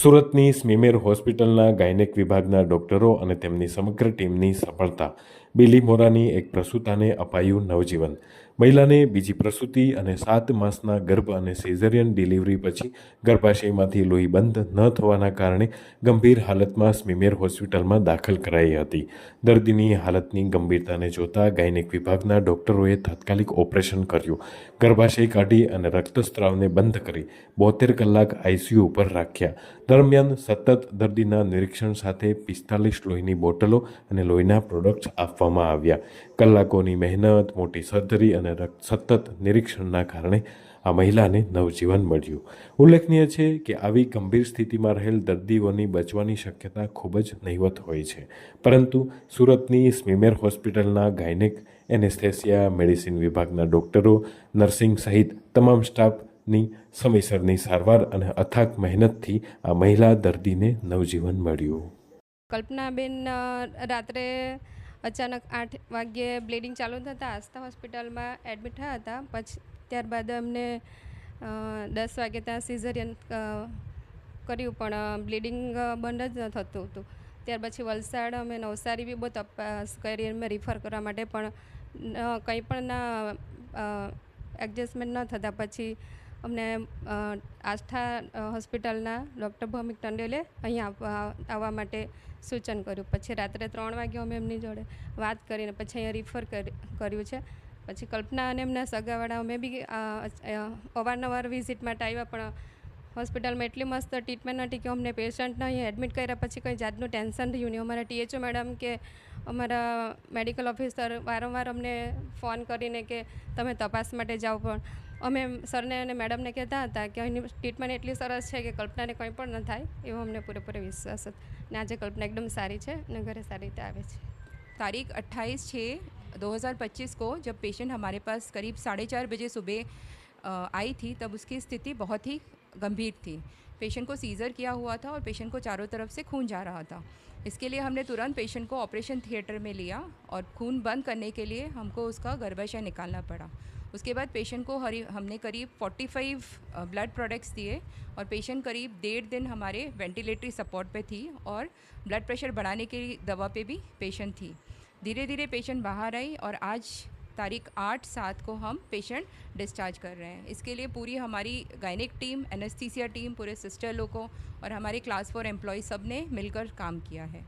સુરતની સ્મીમેર હોસ્પિટલના ગાયનેક વિભાગના ડોક્ટરો અને તેમની સમગ્ર ટીમની સફળતા બિલી મોરાની એક પ્રસૂતાને અપાયું નવજીવન. મહિલાને બીજી પ્રસૂતિ અને સાત માસના ગર્ભ અને સિઝેરિયન ડિલિવરી પછી ગર્ભાશયમાંથી લોહી બંધ ન થવાના કારણે ગંભીર હાલતમાં સ્મીમેર હોસ્પિટલમાં દાખલ કરાઈ હતી. દર્દીની હાલતની ગંભીરતાને જોતા ગાયનેક વિભાગના ડોક્ટરોએ તાત્કાલિક ઓપરેશન કર્યું. ગર્ભાશય કાઢી અને રક્તસ્ત્રાવને બંધ કરી બોતેર કલાક આઈસીયુ ઉપર રાખ્યા. દરમિયાન સતત દર્દીના નિરીક્ષણ સાથે પિસ્તાલીસ લોહીની બોટલો અને લોહીના પ્રોડક્ટ્સ આપવામાં આવ્યા. કલાકોની મહેનત, મોટી સર્જરી અને સતત નિરીક્ષણના કારણે આ મહિલાને નવજીવન મળ્યું. ઉલ્લેખનીય છે કે આવી ગંભીર સ્થિતિમાં રહેલ દર્દીઓની બચવાની શક્યતા ખૂબ જ નહિવત હોય છે. પરંતુ સુરતની સ્મીમેર હોસ્પિટલના ગાયનેક એનેસ્થેસિયા મેડિસિન વિભાગના ડોક્ટરો, નર્સિંગ સહિત તમામ સ્ટાફની સમયસરની સારવાર અને અથાક મહેનતથી આ મહિલા દર્દીને નવજીવન મળ્યું. કલ્પનાબેન રાત્રે અચાનક આઠ વાગ્યે બ્લીડિંગ ચાલુ થતાં આસ્થા હોસ્પિટલમાં એડમિટ થયા હતા. પછી ત્યારબાદ અમને દસ વાગે ત્યાં સિઝરિયન કર્યું, પણ બ્લીડિંગ બંધ જ ન થતું હતું. ત્યાર પછી વલસાડ અમે નવસારી બી બહુ તપાસ કરી અમે રિફર કરવા માટે પણ કંઈ પણ ના એડજસ્ટમેન્ટ ન થતાં. પછી અમને આસ્થા હોસ્પિટલના ડૉક્ટર ભૌમિક ટંડેલે અહીંયા આવવા માટે સૂચન કર્યું. પછી રાત્રે ત્રણ વાગે અમે એમની જોડે વાત કરીને પછી અહીંયા રિફર કરી, કર્યું છે. પછી કલ્પના અને એમના સગાવાળા અમે બી અવારનવાર વિઝિટ માટે આવ્યા, પણ હોસ્પિટલમાં એટલી મસ્ત ટ્રીટમેન્ટ હતી કે અમને પેશન્ટને અહીંયા એડમિટ કર્યા પછી કંઈ જાતનું ટેન્શન રહ્યું નહીં. અમારા ટીએચઓ મેડમ કે અમારા મેડિકલ ઓફિસર વારંવાર અમને ફોન કરીને કે, તમે તપાસ માટે જાઓ પણ અમે સરને અને મેડમને કહેતા હતા કે અહીંની ટ્રીટમેન્ટ એટલી સરસ છે કે કલ્પનાને કંઈ પણ ન થાય એવો અમને પૂરેપૂરો વિશ્વાસ હતો ને આજે કલ્પના એકદમ સારી છે અને ઘરે સારી રીતે આવે છે तारीख 28 छः 2025 को जब पेशेंट हमारे पास करीब साढ़े चार बजे सुबह अ, आई थी, तब उसकी स्थिति बहुत ही गंभीर थी। पेशेंट को सीज़र किया हुआ था और पेशेंट को चारों तरफ़ से खून जा रहा था। इसके लिए हमने तुरंत पेशेंट को ऑपरेशन थिएटर में लिया और खून बंद करने के लिए हमको उसका गर्भाशय निकालना पड़ा। उसके बाद पेशेंट को हरी, हमने करीब 45 ब्लड प्रोडक्ट्स दिए और पेशेंट करीब डेढ़ दिन हमारे वेंटिलेटरी सपोर्ट पे थी और ब्लड प्रेशर बढ़ाने की दवा पे भी पेशेंट थी। धीरे धीरे पेशेंट बाहर आई और आज तारीख आठ सात को हम पेशेंट डिस्चार्ज कर रहे हैं। इसके लिए पूरी हमारी गायनिक टीम एनेस्थीसिया टीम पूरे सिस्टर लोगों और हमारे क्लास फोर एम्प्लॉय सबने मिलकर काम किया है।